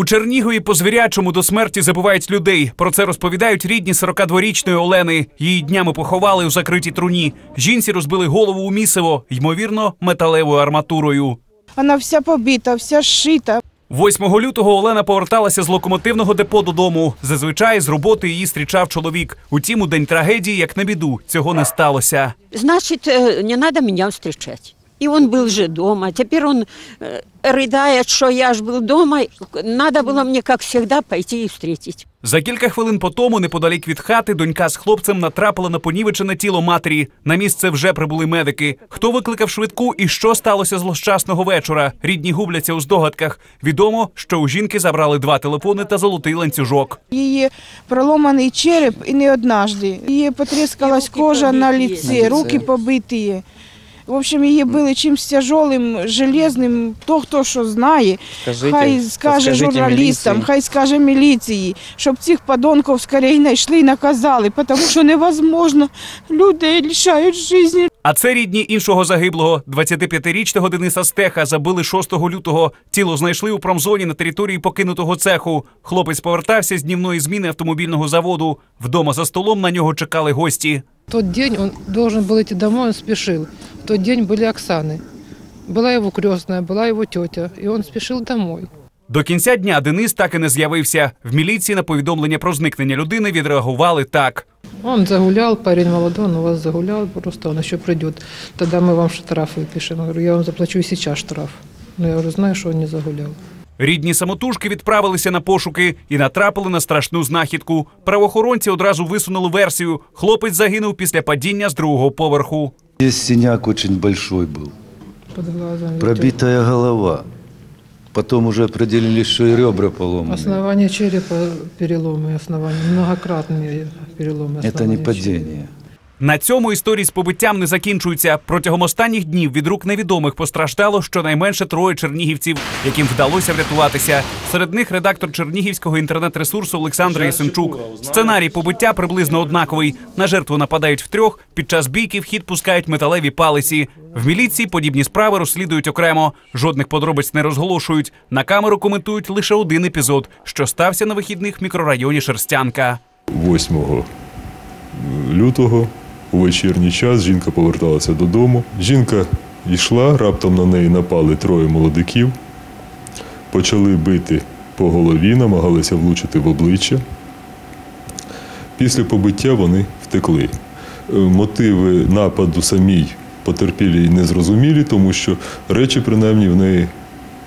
У Чернігові по звірячому до смерті забувають людей. Про це розповідають рідні 42-річної Олени. Її днями поховали у закритій труні. Жінці розбили голову у місиво, ймовірно, металевою арматурою. Вона вся побита, вся зшита. 8 лютого Олена поверталася з локомотивного депо додому. Зазвичай з роботи її зустрічав чоловік. Утім, у день трагедії, як на біду, цього не сталося. Значит, э, не надо меня встречать. И он был же дома. Теперь он э, рыдает, что я ж был дома. Надо было мне, как всегда, пойти и встретить. За кілька хвилин по тому, неподалік від хати, донька з хлопцем натрапила на понівечене тіло матері. На місце вже прибули медики. Хто викликав швидку і що сталося злощасного вечора? Рідні губляться у здогадках. Відомо, що у жінки забрали два телефони та золотий ланцюжок. Її проломаний череп і не однажды. Її потрескалась Руки кожа на побиті. лице, руки побиті. В общем, її били чимось тяжелим, железним. Хто хто що знає, Скажите, хай скаже журналістам, міліції. хай скаже міліції, щоб цих подонків скоріше знайшли і наказали, тому що невозможно. Людей лишають життя. А це рідні іншого загиблого. 25-річного Дениса Стеха забили 6 лютого. Тіло знайшли у промзоні на території покинутого цеху. Хлопець повертався з днівної зміни автомобільного заводу. Вдома за столом на нього чекали гості. В тот день он должен был идти домой, он спешил. В тот день были Оксаны. Была его крестная, была его тетя, и он спешил домой. До кінця дня Денис так і не з'явився. В міліції на повідомлення про зникнення людини відреагували так. Он загулял, парень молодой, он у вас загулял, просто он еще придет. Тогда мы вам штраф выпишем. Я говорю, я вам заплачу и сейчас штраф. Но я говорю, знаю, что он не загулял. Рідні самотужки відправилися на пошуки і натрапили на страшну знахідку. Правоохоронці одразу висунули версію. Хлопець загинув після падіння з другого поверху. Здесь синяк очень большой был, Под глазом. пробитая голова. Потом уже определили, что и ребра поломаны. Основание черепа переломы, основание, многократные переломы. Это не основания черепа. На цьому історії з побиттям не закінчуються. Протягом останніх днів від рук невідомих постраждало щонайменше троє чернігівців, яким вдалося врятуватися. Серед них редактор чернігівського інтернет-ресурсу Олександр Ясенчук. Сценарій побиття приблизно однаковий. На жертву нападають втрьох. Під час бійки в хід пускають металеві палиці. В міліції подібні справи розслідують окремо. Жодних подробиць не розголошують. На камеру коментують лише один епізод, що стався на вихідних в мікрорайоні Шерстянка. 8 лютого у вечірній час жінка поверталася додому. Жінка йшла, раптом на неї напали троє молодиків, почали бити по голові, намагалися влучити в обличчя. Після побиття вони втекли. Е, Мотиви нападу самій потерпілій не зрозумілі, тому що речі, принаймні, в неї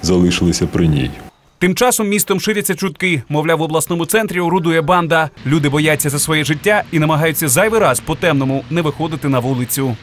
залишилися при ній. Тим часом містом ширяться чутки. Мовляв, в обласному центрі орудує банда. Люди бояться за своє життя і намагаються зайвий раз по темному не виходити на вулицю.